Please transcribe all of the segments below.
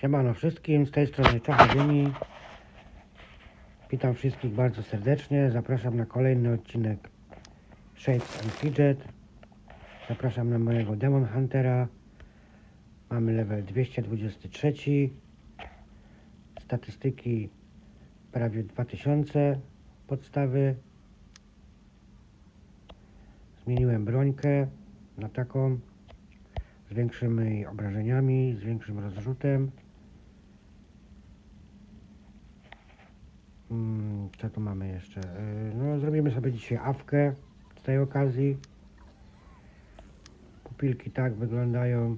Siemano wszystkim, z tej strony Czachodziemi. Witam wszystkich bardzo serdecznie. Zapraszam na kolejny odcinek Shades and Fidget. Zapraszam na mojego Demon Huntera. Mamy level 223. Statystyki prawie 2000 podstawy. Zmieniłem brońkę na taką z większymi obrażeniami, z większym rozrzutem. Co tu mamy jeszcze? Yy, No, zrobimy sobie dzisiaj awkę z tej okazji. Pupilki tak wyglądają.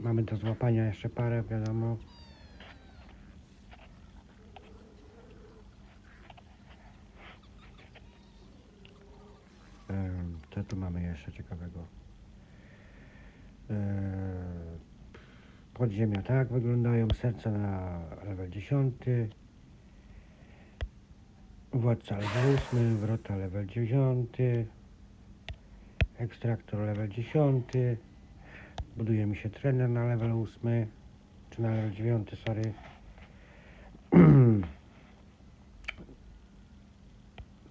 Mamy do złapania jeszcze parę, wiadomo. Em, Co tu mamy jeszcze ciekawego? Eee, Podziemia tak wyglądają, serca na level 10, władca level 8, wrota level 9, ekstraktor level 10, buduje mi się trener na level 8, czy na level 9, sorry.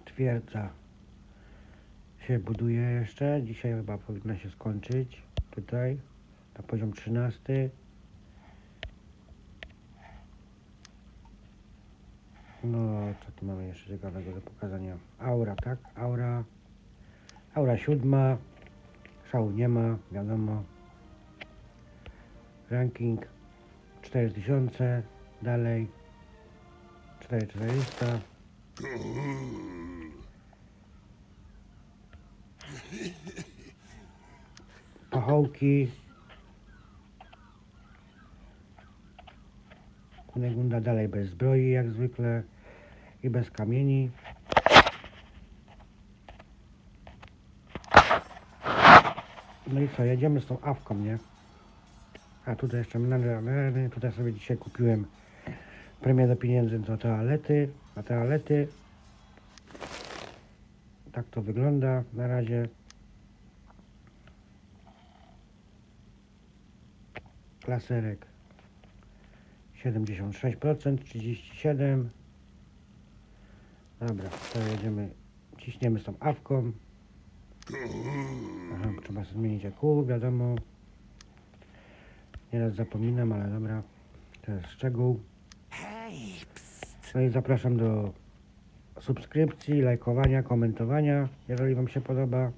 Twierdza się buduje jeszcze, dzisiaj chyba powinna się skończyć tutaj na poziom 13. No, co tu mamy jeszcze ciekawego do pokazania? Aura, tak? Aura. Aura siódma. Szału nie ma, wiadomo. Ranking 4000. Dalej 4400. Pachołki. Kunegunda dalej bez zbroi jak zwykle i bez kamieni. No i co, jedziemy z tą awką, nie? A tutaj jeszcze menadżery, tutaj sobie dzisiaj kupiłem premię do pieniędzy do toalety, na toalety. Tak to wygląda na razie. Klaserek 76%, 37. Dobra, to jedziemy, ciśniemy z tą awką. Aha, trzeba zmienić EQ, wiadomo. Nieraz zapominam, ale dobra, to jest szczegół. No i zapraszam do subskrypcji, lajkowania, komentowania, jeżeli Wam się podoba.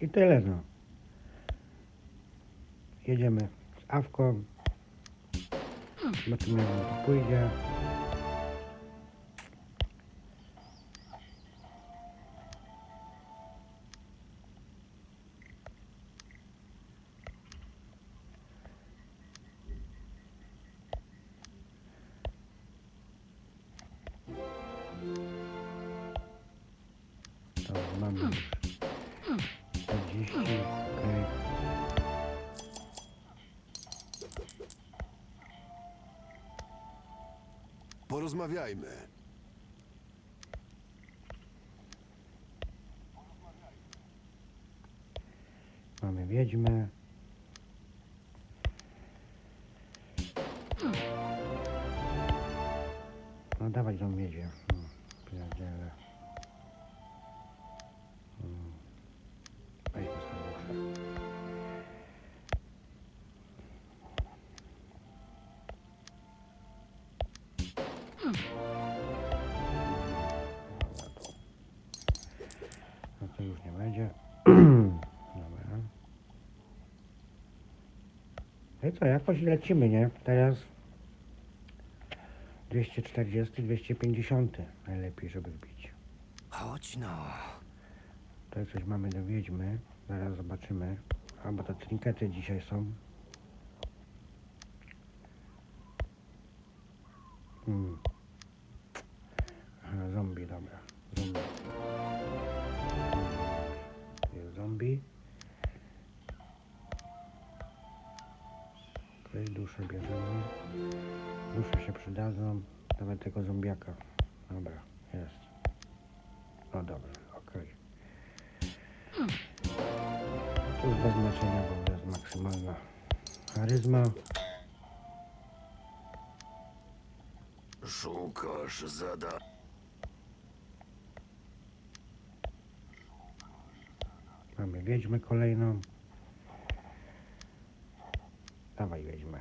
I tyle no. Jedziemy z Awką. Zobaczymy jak to pójdzie. Porozmawiajmy. Mamy wiedźmę. No dawać tą wiedźmę. Co, jakoś lecimy, nie? Teraz 240, 250 najlepiej, żeby wbić. Chodź no. Tutaj coś mamy do wiedźmy. Zaraz zobaczymy. Albo to trinkety dzisiaj są. Hmm. Aha, zombie, dobra. Zombie. Jest zombie. Dusze bierzemy. Dusze się przydadzą. Nawet tego zombiaka. Dobra, jest. No dobra, okej. bez znaczenia, bo jest maksymalna charyzma. Szukasz zada... Mamy wiedźmę kolejną. Dawaj wiedźmę.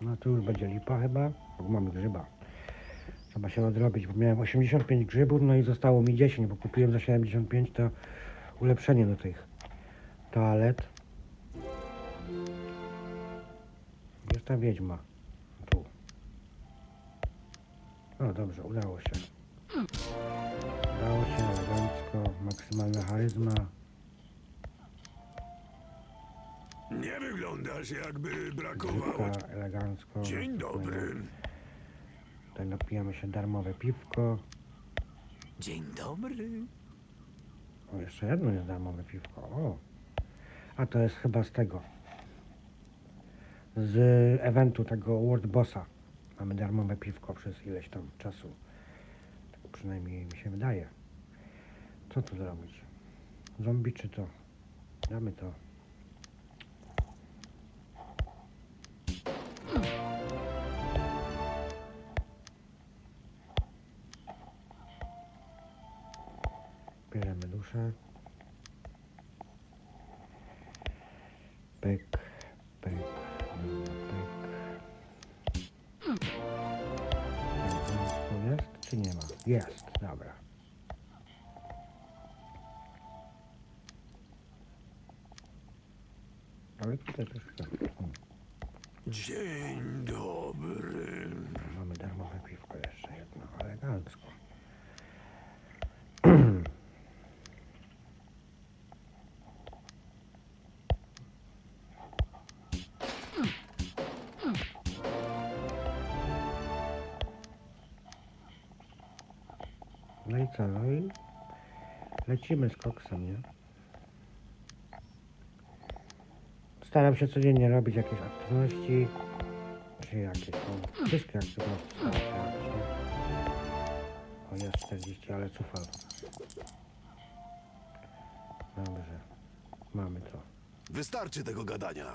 No tu już będzie lipa chyba, bo mamy grzyba. Trzeba się odrobić, bo miałem 85 grzybów, no i zostało mi 10, bo kupiłem za 75 to ulepszenie do tych toalet. Jest ta wiedźma. Tu. O, dobrze, udało się. Udało się elegancko, maksymalna charyzma. Nie wyglądasz jakby brakowało... Grzybka elegancko. Dzień dobry. Tutaj napijamy się darmowe piwko. Dzień dobry. O, jeszcze jedno jest darmowe piwko. O. A to jest chyba z tego. Z eventu tego World Bossa. Mamy darmowe piwko przez ileś tam czasu. Tak przynajmniej mi się wydaje. Co tu zrobić? Zombie czy to? Damy to. Bierzemy duszę. Pyk, pyk, pyk. Jest czy nie ma? Jest, dobra. Dzień dobry. mamy darmowe piwko jeszcze jedno, elegancko. No i co? No i lecimy z koksem, nie? Staram się codziennie robić jakieś aktywności. Czy jakieś tam. Wszystkie aktywności robić, nie? O, jest 40, ale cufal. Dobrze. Mamy to. Wystarczy tego gadania.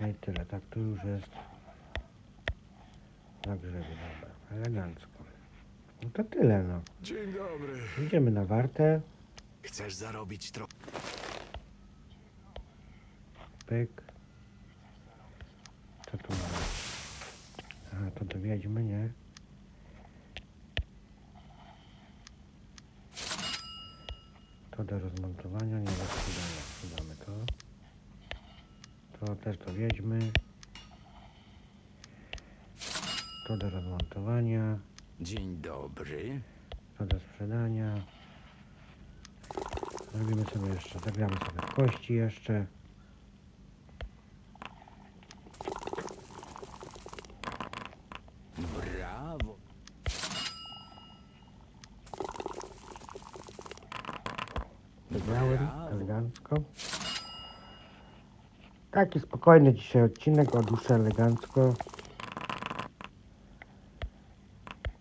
No i tyle, tak tu już jest na grzebiu, dobra, elegancko. No to tyle, no. Dzień dobry. Idziemy na wartę, Chcesz zarobić trochę? Pyk. Co tu mamy? Aha, to dowiedźmy, nie? To do rozmontowania, nie do sprzedania. Sprzedamy to. To też dowiedźmy. To do rozmontowania. Dzień dobry. To do sprzedania. Zrobimy sobie jeszcze, zagramy sobie w kości jeszcze. Brawo. Wygrałem Brawo. Elegancko. Taki spokojny dzisiaj odcinek o duszę elegancko.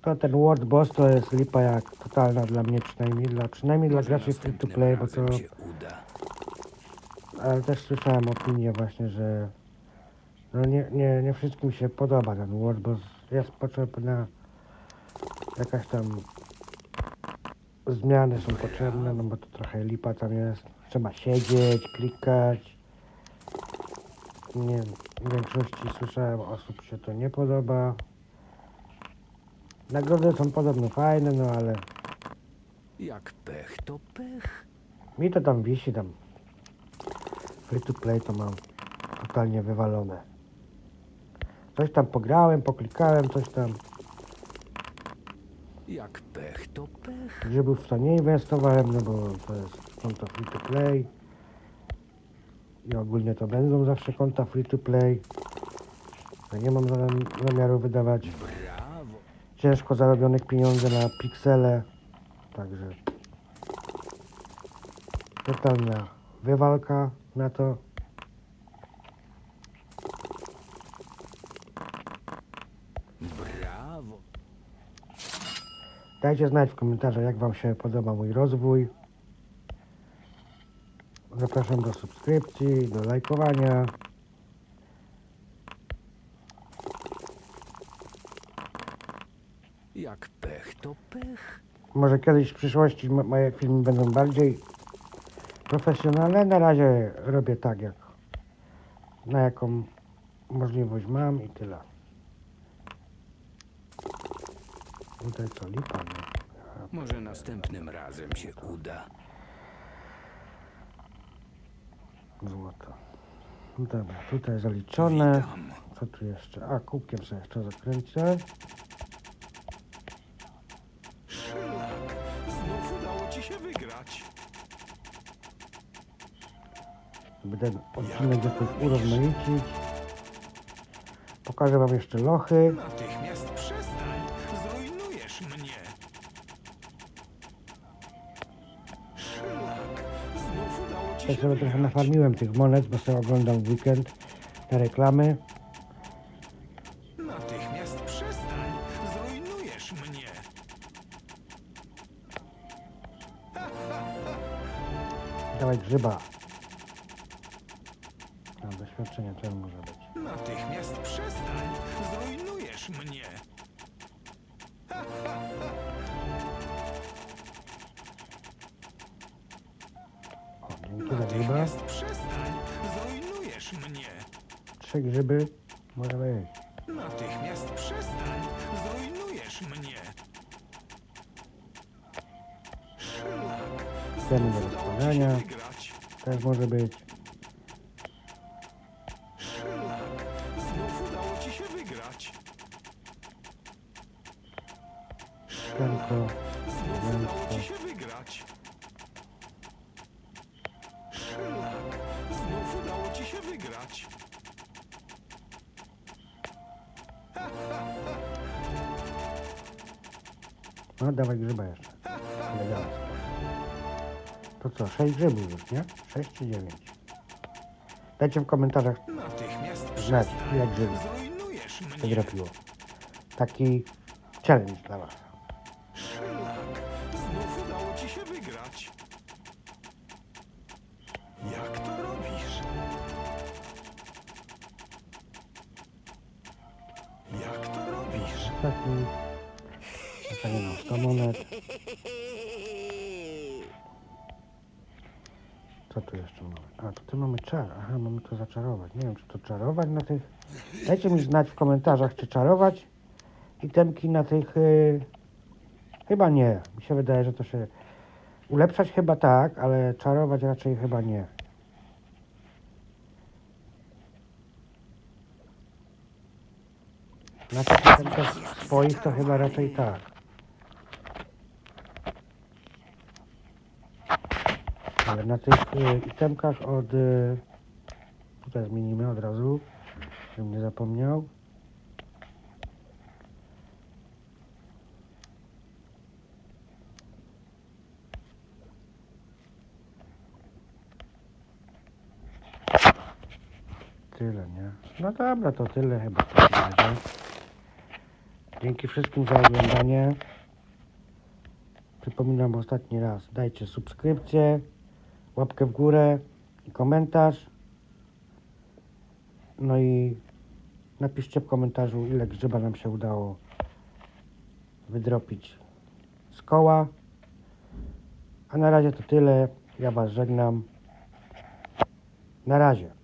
To ten World Boss to jest lipa jak totalna dla mnie przynajmniej, dla, przynajmniej dla graczy free to play, bo to ale też słyszałem opinię właśnie, że no nie, nie, nie wszystkim się podoba ten World Boss. Jest potrzebna jakaś tam zmiany są potrzebne, no bo to trochę lipa tam jest. Trzeba siedzieć, klikać. Nie, w większości słyszałem osób się to nie podoba. Nagrody są podobno fajne, no ale Jak pech, to pech. mi to tam wisi tam. Free to play to mam totalnie wywalone. Coś tam pograłem, poklikałem, coś tam. Jak pech, to pech. Grzybów w to nie inwestowałem, no bo to jest konto free to play. I ogólnie to będą zawsze konta free to play. Ja nie mam za- zamiaru wydawać ciężko zarobionych pieniędzy na piksele. Także totalna wywalka na to. Dajcie znać w komentarzach, jak Wam się podoba mój rozwój. Zapraszam do subskrypcji, do lajkowania. Jak pech to pech. Może kiedyś w przyszłości mo- moje filmy będą bardziej profesjonalne. Na razie robię tak, jak na jaką możliwość mam i tyle. Tutaj co, lipa, nie? Może następnym razem się uda. Złoto. No Dobra, tutaj zaliczone. Co tu jeszcze? A, kubkiem sobie jeszcze zakręcę. Szlak! Znów udało ci się wygrać. Ten odcinek jakoś urozmaicić. Pokażę Wam jeszcze lochy. Natychmiast przestań! Ja się sobie trochę nafarmiłem tych monet, bo sobie oglądam w weekend te reklamy. Natychmiast przestań! Zrujnujesz mnie! Dawaj grzyba. No, doświadczenie to może być. Trzy grzyby. Może być. Natychmiast przestań! Zrujnujesz mnie! Szlak! Ceny do rozkładania. Też może być. Szlak! Znów udało ci się wygrać. Szklanko. Znów udało ci się wygrać. No, dawaj grzyba jeszcze. Elegancko. To co, sześć grzybów już, nie? Sześć czy dziewięć? Dajcie w komentarzach, Natychmiast Znać, przestań. ile grzybów Zrujnujesz mnie. wygrapiło. Taki challenge dla Was. Tu mamy? A, tutaj mamy czar. Aha, mamy to zaczarować. Nie wiem, czy to czarować na tych... Dajcie mi znać w komentarzach, czy czarować itemki na tych... y, Chyba nie. Mi się wydaje, że to się... Ulepszać chyba tak, ale czarować raczej chyba nie. Na tych itemkach swoich to chyba raczej tak. Na tych itemkach od... Y, tutaj zmienimy od razu, żebym nie zapomniał. Tyle, nie? No dobra, to tyle chyba w takim razie. Dzięki wszystkim za oglądanie. Przypominam ostatni raz, dajcie subskrypcję, łapkę w górę komentarz. No i napiszcie w komentarzu, ile grzyba nam się udało wydropić z koła. A na razie to tyle. Ja Was żegnam. Na razie.